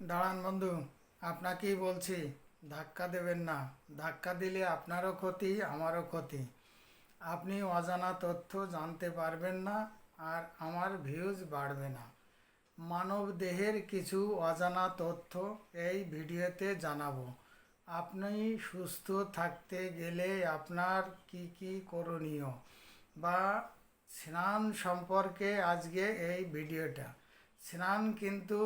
দাঁড়ান বন্ধু, আপনাকেই বলছি, ধাক্কা দেবেন না। ধাক্কা দিলে আপনারও ক্ষতি, আমারও ক্ষতি। আপনি অজানা তথ্য জানতে পারবেন না আর আমার ভিউজ বাড়বে না। মানব দেহের কিছু অজানা তথ্য এই ভিডিওতে জানাব। আপনি সুস্থ থাকতে গেলে আপনার কি কি করণীয় বা স্নান সম্পর্কে আজকে এই ভিডিওটা। স্নান কিন্তু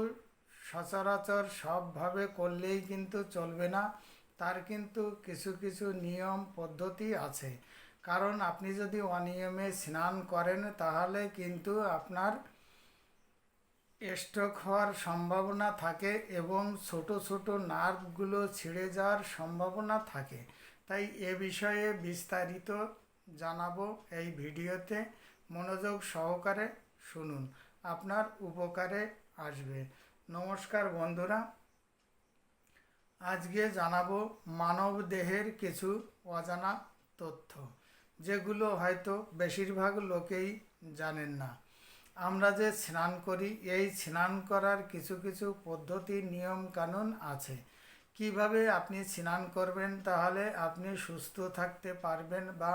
সচরাচর সবভাবে করলেই কিন্তু চলবে না। তার কিন্তু কিছু কিছু নিয়ম, পদ্ধতি আছে। কারণ আপনি যদি অনিয়মে স্নান করেন, তাহলে কিন্তু আপনার স্ট্রোক হওয়ার সম্ভাবনা থাকে এবং ছোট ছোট নার্ভগুলো ছিঁড়ে যাওয়ার সম্ভাবনা থাকে। তাই এ বিষয়ে বিস্তারিত জানাব এই ভিডিওতে। মনোযোগ সহকারে শুনুন, আপনার উপকারে আসবে। নমস্কার বন্ধুরা। আজকে জানাব মানব দেহের কিছু অজানা তথ্য, যেগুলো হয়তো বেশিরভাগ লোকেই জানেন না। আমরা যে স্নান করি, এই স্নান করার কিছু কিছু পদ্ধতি, নিয়ম কানুন আছে। কীভাবে আপনি স্নান করবেন, তাহলে আপনি সুস্থ থাকতে পারবেন বা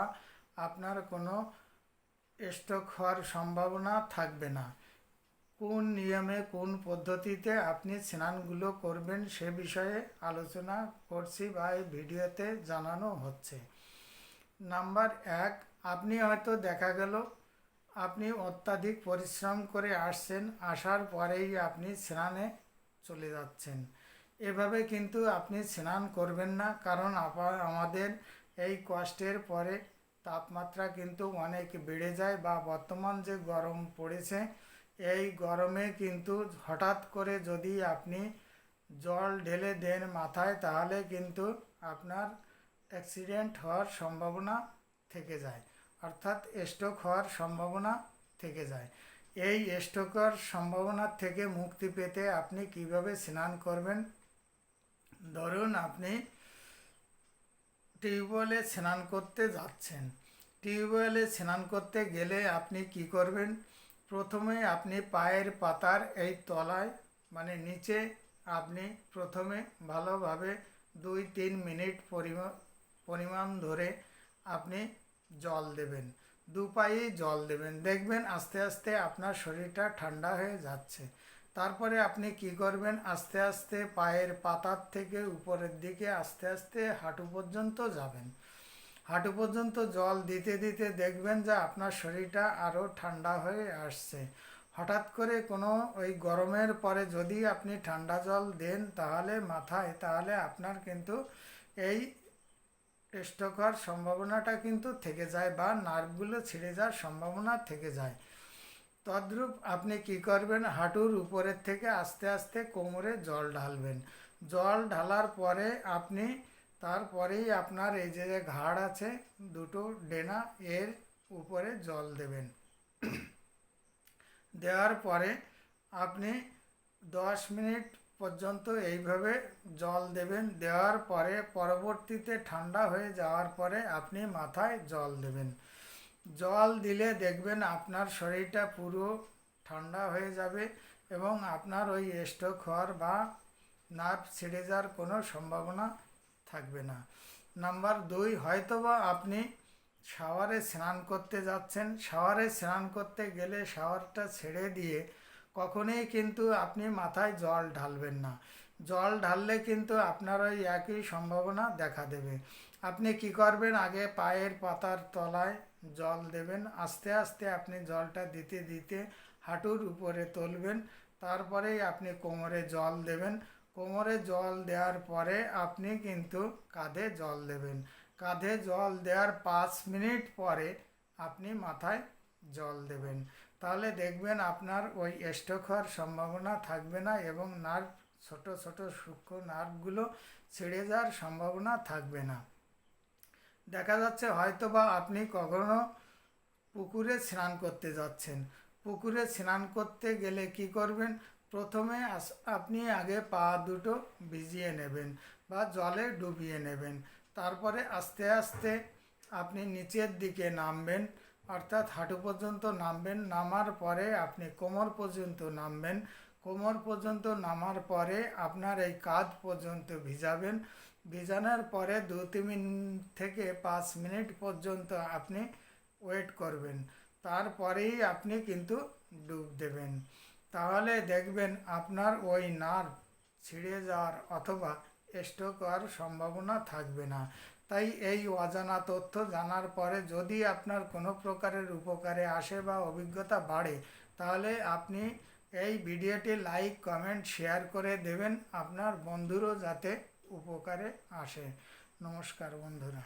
আপনার কোনো স্ট্রোক হওয়ার সম্ভাবনা থাকবে না। কোন নিয়মে, কোন পদ্ধতিতে আপনি স্নানগুলো করবেন সে বিষয়ে আলোচনা করছি বা এই ভিডিওতে জানানো হচ্ছে। নাম্বার এক, আপনি হয়তো দেখা গেল আপনি অত্যাধিক পরিশ্রম করে আসছেন, আসার পরেই আপনি স্নানে চলে যাচ্ছেন। এভাবে কিন্তু আপনি স্নান করবেন না, কারণ আমাদের এই কষ্টের পরে তাপমাত্রা কিন্তু অনেক বেড়ে যায় বা বর্তমান যে গরম পড়েছে এই গরমে কিন্তু হঠাৎ করে যদি আপনি জল ঢেলে দেন মাথায়, তাহলে কিন্তু আপনার অ্যাক্সিডেন্ট হওয়ার সম্ভাবনা থেকে যায়। অর্থাৎ স্ট্রোক হওয়ার সম্ভাবনা থেকে যায়। এই স্ট্রোকের সম্ভাবনা থেকে মুক্তি পেতে আপনি কীভাবে স্নান করবেন? ধরুন আপনি টিউবওয়েলে স্নান করতে যাচ্ছেন। টিউবওয়েলে স্নান করতে গেলে আপনি কি করবেন? প্রথমে আপনি পায়ের পাতার এই তলায় মানে নিচে আপনি প্রথমে ভালোভাবে দুই তিন মিনিট পরিমাণ ধরে আপনি জল দেবেন। দু পায়েই জল দেবেন। দেখবেন আস্তে আস্তে আপনার শরীরটা ঠান্ডা হয়ে যাচ্ছে। তারপরে আপনি কি করবেন? আস্তে আস্তে পায়ের পাতার থেকে উপরের দিকে আস্তে আস্তে হাঁটু পর্যন্ত যাবেন। হাঁটু পর্যন্ত জল দিতে দিতে দেখবেন যে আপনার শরীরটা আরও ঠান্ডা হয়ে আসছে। হঠাৎ করে কোনো ওই গরমের পরে যদি আপনি ঠান্ডা জল দেন তাহলে মাথায়, তাহলে আপনার কিন্তু এই স্ট্রোক হওয়ার সম্ভাবনাটা কিন্তু থেকে যায় বা নার্ভগুলো ছিঁড়ে যাওয়ার সম্ভাবনা থেকে যায়। তদ্রূপ আপনি কি করবেন? হাঁটুর উপরের থেকে আস্তে আস্তে কোমরে জল ঢালবেন। জল ঢালার পরে আপনি তারপরেই আপনার এই যে যে ঘাড় আছে, দুটো ডেনা এর উপরে জল দেবেন। দেওয়ার পরে আপনি দশ মিনিট পর্যন্ত এইভাবে জল দেবেন। দেওয়ার পরে পরবর্তীতে ঠান্ডা হয়ে যাওয়ার পরে আপনি মাথায় জল দেবেন। জল দিলে দেখবেন আপনার শরীরটা পুরো ঠান্ডা হয়ে যাবে এবং আপনার ওই স্ট্রোক হওয়ার বা নার্ভ ছিঁড়ে যাওয়ার কোনো সম্ভাবনা থাকবে না। নাম্বার দুই, হয়তোবা আপনি শাওয়ারে স্নান করতে যাচ্ছেন। শাওয়ারে স্নান করতে গেলে শাওয়ারটা ছেড়ে দিয়ে কখনোই কিন্তু আপনি মাথায় জল ঢালবেন না। জল ঢাললে কিন্তু আপনার ওই একই সম্ভাবনা দেখা দেবে। আপনি কি করবেন? আগে পায়ের পাতার তলায় জল দেবেন। আস্তে আস্তে আপনি জলটা দিতে দিতে হাঁটুর উপরে তুলবেন। তারপরেই আপনি কোমরে জল দেবেন। কোমরে জল দেওয়ার পরে আপনি কিন্তু কাঁধে জল দেবেন। কাঁধে জল দেওয়ার পাঁচ মিনিট পরে আপনি মাথায় জল দেবেন। তাহলে দেখবেন আপনার ওই স্ট্রোক হওয়ার সম্ভাবনা থাকবে না এবং নার্ভ, ছোট ছোট সূক্ষ্ম নার্ভগুলো ছিঁড়ে যাওয়ার সম্ভাবনা থাকবে না। দেখা যাচ্ছে হয়তোবা আপনি কখনো পুকুরে স্নান করতে যাচ্ছেন। পুকুরে স্নান করতে গেলে কি করবেন? প্রথমে আপনি আগে পা দুটো ভিজিয়ে নেবেন বা জলে ডুবিয়ে নেবেন। তারপরে আস্তে আস্তে আপনি নিচের দিকে নামবেন, অর্থাৎ হাঁটু পর্যন্ত নামবেন। নামার পরে আপনি কোমর পর্যন্ত নামবেন। কোমর পর্যন্ত নামার পরে আপনার এই কাঁধ পর্যন্ত ভিজাবেন। ভিজানোর পরে দু তিন থেকে পাঁচ মিনিট পর্যন্ত আপনি ওয়েট করবেন। তারপরেই আপনি কিন্তু ডুব দেবেন। তাহলে দেখবেন আপনার ওই নার্ভ ছিঁড়ে যাওয়ার অথবা স্ট্রোক হওয়ার সম্ভাবনা থাকবে না। তাই এই অজানা তথ্য জানার পরে যদি আপনার কোনো প্রকারের উপকারে আসে বা অভিজ্ঞতা বাড়ে, তাহলে আপনি এই ভিডিওটি লাইক, কমেন্ট, শেয়ার করে দেবেন আপনার বন্ধুরও যাতে উপকারে আসে। নমস্কার বন্ধুরা।